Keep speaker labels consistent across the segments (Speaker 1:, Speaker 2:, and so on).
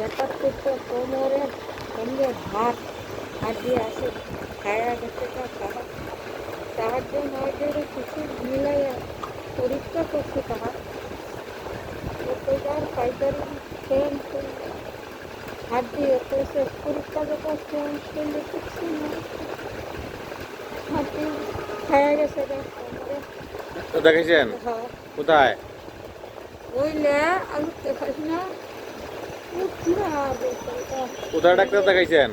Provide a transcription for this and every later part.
Speaker 1: তো কোমরের সঙ্গে ভাত হাত দিয়ে আসে খায়া গেছে তা তাহার তাহার জন্য ওদের কিছু মিলাই পরীক্ষা করছে তাহার। ওটার পাইকারি করে হাত দিয়ে সে পরীক্ষা যেটা চেঞ্জ করলে কিছু হাত দিয়ে খায়া গেছে কোমরে
Speaker 2: দেখাইছেন
Speaker 1: হ্যাঁ।
Speaker 2: কোথায়?
Speaker 1: ওইলে আলু দেখাস না।
Speaker 2: কোথায় ডাক্তার দেখাইছেন?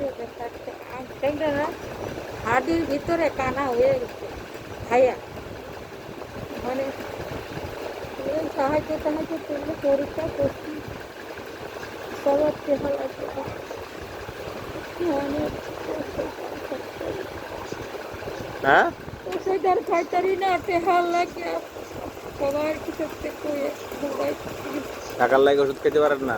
Speaker 1: হাড়ির ভিতরে কানা হয়ে গেছে। খাইয়া মানে সাহায্য সাহায্য করলে পরীক্ষা করছি। সবার চেহারা অনেক
Speaker 2: হ্যাঁ?
Speaker 1: সেটার খাইতারি না টেহার লাগে। সবার কিছু থেকে
Speaker 2: টাকার লাগে ওষুধ খেতে পারেন না।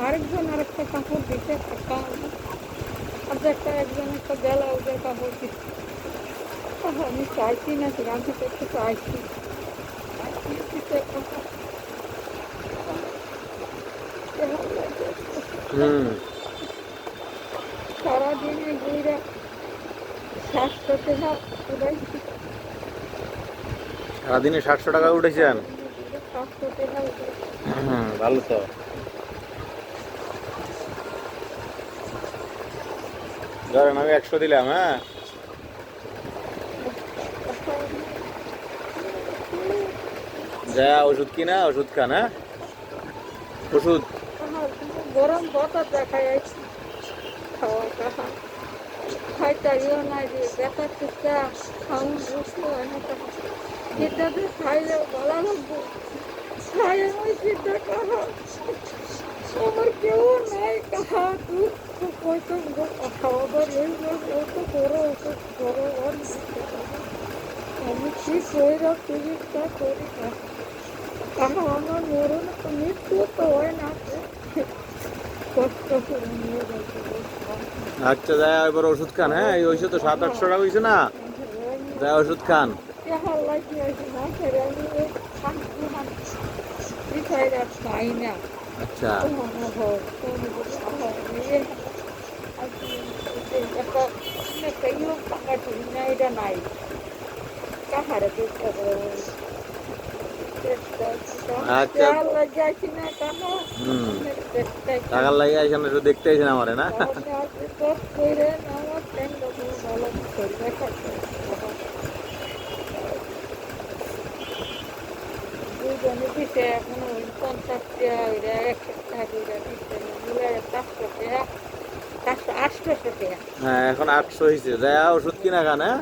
Speaker 1: আরেকজন আরেকটা কাপড় দিতে থাকা আর একটা একজন একটা বেলা ওদের কাপড় দিচ্ছে আহ, আমি চাইছি না সেখান থেকে একটু চাইছি। দিতে সারাদিনে ঘুরে স্বাস্থ্য টাকা উড়াইছি
Speaker 2: সারাদিনে সাতশো টাকা উঠেছেন? ভালো তো। ধরেন আমি একশো দিলাম হ্যাঁ? যা, ওষুধ কিনা, ওষুধ খান হ্যাঁ? ওষুধ।
Speaker 1: গরম বাতাস দেখা যাচ্ছে খাওয়া টাকা খাইতারিও নাই যে, ব্যথা টুকা খাউন বুঝতে না। খাইলে ভালো লাগবে খাই আমি সেটা কাহা আমার কেউ নাই, কাহা তুই হয়তো খাওয়া করো ও তো করো আমি কি হয় না
Speaker 2: আচ্ছা যা এবার ওষুধ খান হ্যাঁ? এই ওষুধ তো সাত, আটশো টাকা হয়েছে না? যা ওষুধ খান।
Speaker 1: না
Speaker 2: আচ্ছা।
Speaker 1: হয় হয় ইয়ে
Speaker 2: আচ্ছা।
Speaker 1: লাগে আছি না কেন
Speaker 2: হুম
Speaker 1: চেষ্টা
Speaker 2: টাকার লাগে এখানে একটু দেখতে আইছেন আমারে না
Speaker 1: দুজনে দিতে এখন ওই পঞ্চাশ টাকা ওইটা একশো টাকা করে মিলে চারশো টাকা চারশো আটশোশো টাকা
Speaker 2: হ্যাঁ এখন আটশো হয়েছে যা ওষুধ কিনা খান হ্যাঁ?